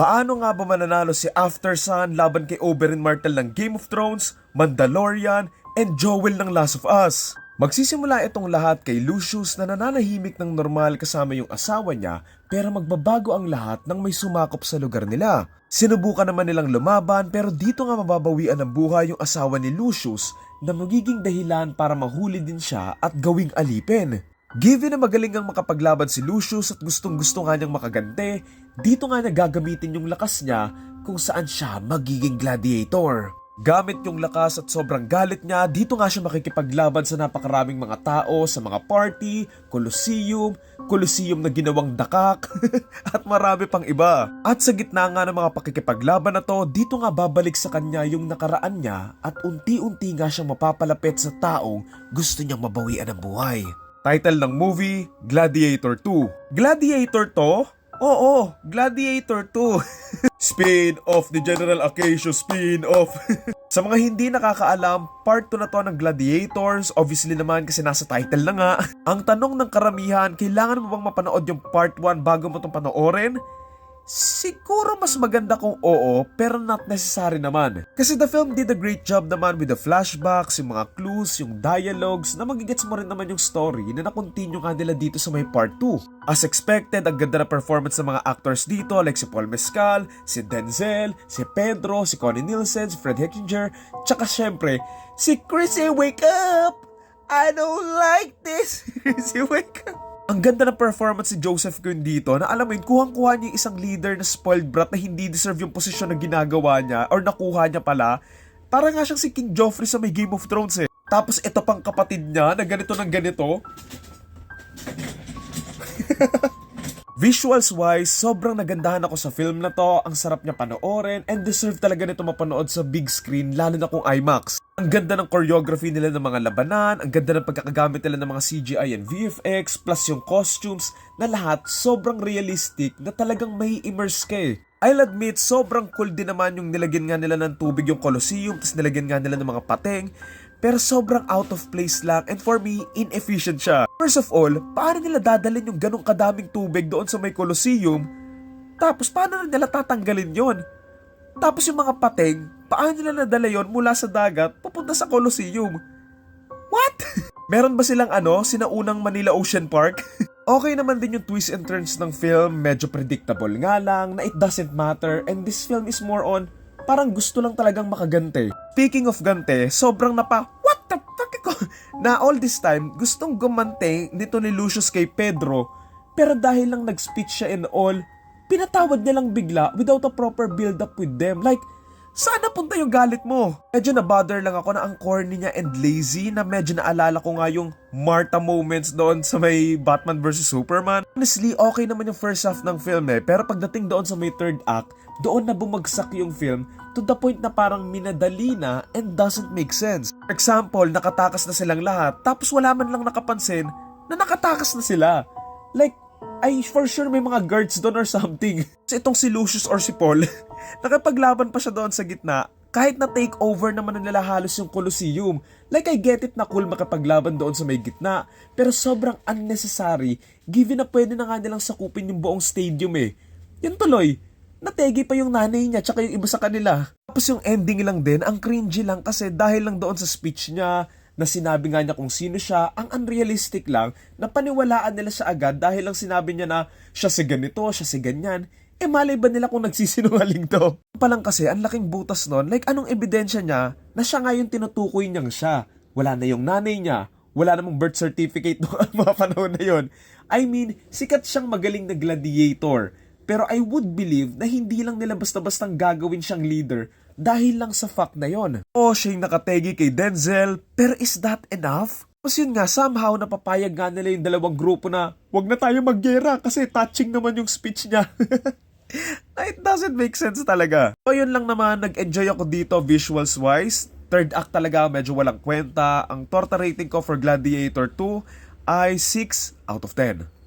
Paano nga ba mananalo si After Sun laban kay Oberyn Martell ng Game of Thrones, Mandalorian, and Joel ng Last of Us? Magsisimula itong lahat kay Lucius na nananahimik ng normal kasama yung asawa niya pero magbabago ang lahat nang may sumakop sa lugar nila. Sinubukan naman nilang lumaban pero dito nga mababawian ng buhay yung asawa ni Lucius na magiging dahilan para mahuli din siya at gawing alipin. Given na magaling ang makapaglaban si Lucius at gustong gusto nga niyang makagante, dito nga nagagamitin yung lakas niya kung saan siya magiging gladiator. Gamit yung lakas at sobrang galit niya, dito nga siya makikipaglaban sa napakaraming mga tao sa mga party, coliseum, coliseum na ginawang dakak, at marami pang iba. At sa gitna nga ng mga pakikipaglaban na to, dito nga babalik sa kanya yung nakaraan niya at unti-unti nga siyang mapapalapit sa taong gusto niyang mabawian ng buhay. Title ng movie, Gladiator 2. Gladiator to? Oo, Gladiator 2. Spin-off ni General Acacio, spin-off. Sa mga hindi nakakaalam, part 2 na to ng Gladiators. Obviously naman kasi nasa title na nga. Ang tanong ng karamihan, kailangan mo bang mapanood yung part 1 bago mo itong panoorin? Siguro mas maganda kung oo, pero not necessary naman. Kasi the film did a great job naman with the flashbacks, yung mga clues, yung dialogues, na magigets mo rin naman yung story na nakontinue nga nila dito sa may part 2. As expected, ang ganda na performance ng mga actors dito like si Paul Mescal, si Denzel, si Pedro, si Connie Nielsen, si Fred Hettinger, tsaka syempre, si Chrissy Wake Up! I don't like this! Chrissy Wake Up! Ang ganda ng performance si Joseph Quinn dito na alam mo yun, kuhang-kuha niya isang leader na spoiled brat na hindi deserve yung posisyon na ginagawa niya or nakuha niya pala. Para nga siyang si King Joffrey sa may Game of Thrones eh. Tapos ito pang kapatid niya na ganito ng ganito. Visuals wise, sobrang nagandahan ako sa film na to. Ang sarap niya panoorin and deserve talaga nito mapanood sa big screen lalo na kung IMAX. Ang ganda ng choreography nila ng mga labanan, ang ganda ng pagkakagamit nila ng mga CGI and VFX, plus yung costumes na lahat sobrang realistic na talagang may immerse ka eh. I'll admit, sobrang cool din naman yung nilagyan nga nila ng tubig yung Colosseum, tapos nilagyan nga nila ng mga pateng, pero sobrang out of place lang and for me, inefficient siya. First of all, paano nila dadalhin yung ganong kadaming tubig doon sa may Colosseum? Tapos paano nila tatanggalin yon? Tapos yung mga pateng, paano nila nadala yon mula sa dagat papunta sa Colosseum? What? Meron ba silang ano, sinaunang Manila Ocean Park? okay naman din yung twist and turns ng film, medyo predictable nga lang, na it doesn't matter, and this film is more on, parang gusto lang talagang makagante. Speaking of gante, sobrang napa, what the fuck ko? Na all this time, gustong gumante nito ni Lucius kay Pedro, pero dahil lang nag-speech siya and all, pinatawad niya lang bigla without a proper build-up with them. Like, sana punta yung galit mo? Medyo na-bother lang ako na ang corny niya and lazy na medyo naalala ko nga yung Martha moments doon sa may Batman vs. Superman. Honestly, okay naman yung first half ng film eh. Pero pagdating doon sa may third act, doon na bumagsak yung film to the point na parang minadali na and doesn't make sense. For example, nakatakas na silang lahat tapos wala man lang nakapansin na nakatakas na sila. Like, ay for sure may mga guards doon or something. So itong si Lucius or si Paul, nakapaglaban pa siya doon sa gitna kahit na take over naman nila halos yung Colosseum. Like I get it na cool makapaglaban doon sa may gitna, pero sobrang unnecessary given na pwede na nga nilang sakupin yung buong stadium eh. Yun tuloy, nategi pa yung nanay niya tsaka yung iba sa kanila. Tapos yung ending lang din, ang cringy lang kasi dahil lang doon sa speech niya, na sinabi nga niya kung sino siya, ang unrealistic lang na paniwalaan nila siya agad dahil lang sinabi niya na siya si ganito, siya si ganyan. Eh malay ba nila kung nagsisinungaling to? Palang kasi, ang laking butas nun, like anong ebidensya niya na siya nga yung tinutukoy niyang siya. Wala na yung nanay niya, wala namang birth certificate noong mga panahon na yon. I mean, sikat siyang magaling na gladiator. Pero I would believe na hindi lang nila basta-bastang gagawin siyang leader dahil lang sa fact na yon. O siya yung nakategi kay Denzel, pero is that enough? Tapos yun nga, somehow napapayag nga nila yung dalawang grupo na wag na tayo maggera kasi touching naman yung speech niya. It doesn't make sense talaga. So yun lang naman, nag-enjoy ako dito visuals wise. Third act talaga, medyo walang kwenta. Ang torta rating ko for Gladiator 2 ay 6 out of 10.